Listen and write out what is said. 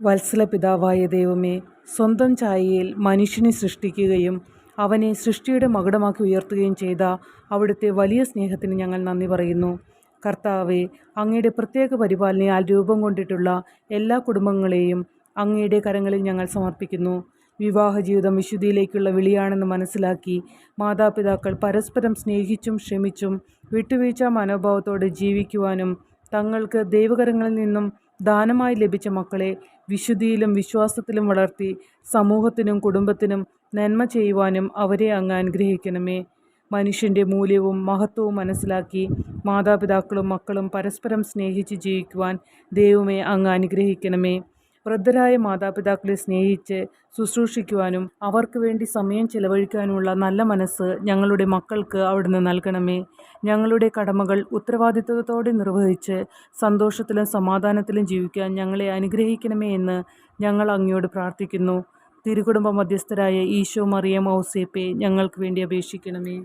വത്സല പിതാവായ ദൈവമേ സ്വന്തം ചായയിൽ മനുഷ്യനെ സൃഷ്ടിക്കുകയും അവനെ സൃഷ്ടിയുടെ മകുടമാക്കി ഉയർത്തുകയും ചെയ്ത അവിടുത്തെ വലിയ സ്നേഹത്തിന് ഞങ്ങൾ നന്ദി പറയുന്നു. കർത്താവെ അങ്ങയുടെ പ്രത്യേക പരിപാലനയാൽ രൂപം കൊണ്ടിട്ടുള്ള എല്ലാ കുടുംബങ്ങളെയും അങ്ങയുടെ കരങ്ങളിൽ ഞങ്ങൾ സമർപ്പിക്കുന്നു. വിവാഹ ജീവിതം വിശുദ്ധിയിലേക്കുള്ള വിളിയാണെന്ന് മനസ്സിലാക്കി മാതാപിതാക്കൾ പരസ്പരം സ്നേഹിച്ചും ക്ഷമിച്ചും വിട്ടുവീഴ്ച മനോഭാവത്തോടെ ജീവിക്കുവാനും തങ്ങൾക്ക് ദൈവകരങ്ങളിൽ നിന്നും ദാനമായി ലഭിച്ച മക്കളെ വിശുദ്ധിയിലും വിശ്വാസത്തിലും വളർത്തി സമൂഹത്തിനും കുടുംബത്തിനും നന്മ ചെയ്യുവാനും അവരെ അങ്ങ് അനുഗ്രഹിക്കണമേ. മനുഷ്യന്റെ മൂല്യവും മഹത്വവും മനസ്സിലാക്കി മാതാപിതാക്കളും മക്കളും പരസ്പരം സ്നേഹിച്ച് ജീവിക്കുവാൻ ദൈവമേ അങ്ങ് അനുഗ്രഹിക്കണമേ. വൃദ്ധരായ മാതാപിതാക്കളെ സ്നേഹിച്ച് ശുശ്രൂഷിക്കുവാനും അവർക്ക് വേണ്ടി സമയം ചെലവഴിക്കാനുമുള്ള നല്ല മനസ്സ് ഞങ്ങളുടെ മക്കൾക്ക് അവിടുന്ന് നൽകണമേ. ഞങ്ങളുടെ കടമകൾ ഉത്തരവാദിത്വത്തോടെ നിർവഹിച്ച് സന്തോഷത്തിലും സമാധാനത്തിലും ജീവിക്കാൻ ഞങ്ങളെ അനുഗ്രഹിക്കണമേ എന്ന് ഞങ്ങൾ അങ്ങയോട് പ്രാർത്ഥിക്കുന്നു. തിരുകുടുംബ മധ്യസ്ഥരായ ഈശോ മറിയം ഔസേപ്പെ ഞങ്ങൾക്ക് വേണ്ടി അപേക്ഷിക്കണമേ.